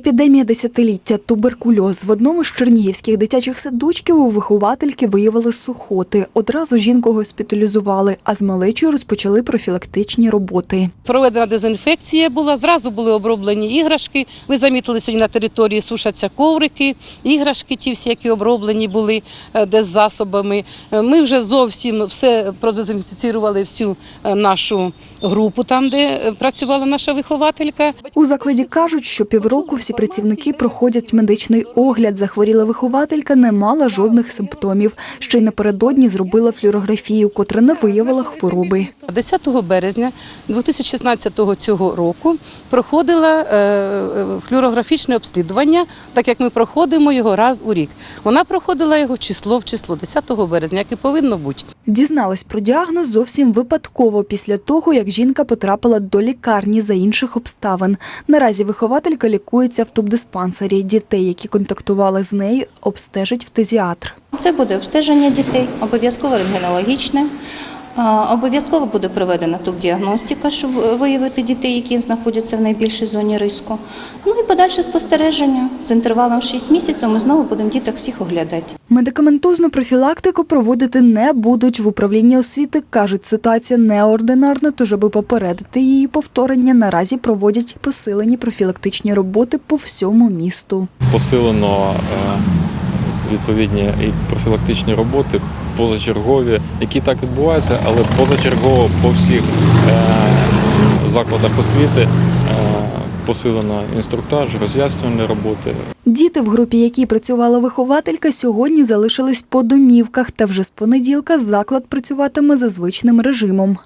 Епідемія десятиліття, туберкульоз. В одному з чернігівських дитячих садочків у виховательки виявили сухоти. Одразу жінку госпіталізували, а з малечою розпочали профілактичні роботи. Проведена дезінфекція була, зразу були оброблені іграшки. Ви замітили сьогодні на території сушаться коврики, іграшки ті всі, які оброблені були е, засобами. Е, Ми вже зовсім все продезінфіцірували всю е, нашу групу, там, де працювала наша вихователька. У закладі кажуть, що півроку всі працівники проходять медичний огляд. Захворіла вихователька, не мала жодних симптомів. Ще й напередодні зробила флюорографію, котра не виявила хвороби. 10 березня 2016 цього року проходила е, е, флюорографічне обслідування, так як ми проходимо його раз у рік. Вона проходила його число в число 10 березня, як і повинно бути. Дізналась про діагноз зовсім випадково після того, як жінка потрапила до лікарні за інших обставин. Наразі вихователька лікується в тубдиспансері. Дітей, які контактували з нею, обстежить фтизіатр. Це буде обстеження дітей, обов'язково рентгенологічне. Обов'язково буде проведена тубдіагностика, щоб виявити дітей, які знаходяться в найбільшій зоні риску. Ну і подальше спостереження. З інтервалом 6 місяців ми знову будемо діток всіх оглядати. Медикаментозну профілактику проводити не будуть в управлінні освіти. кажуть, ситуація неординарна, тож аби попередити її повторення, наразі проводять посилені профілактичні роботи по всьому місту. посилено е, відповідні і профілактичні роботи позачергові, які так відбуваються, але позачергово по всіх е, закладах освіти е, посилено інструктаж, роз'яснювальні роботи, Діти, в групі які працювала вихователька, сьогодні залишились по домівках, та вже з понеділка заклад працюватиме за звичним режимом.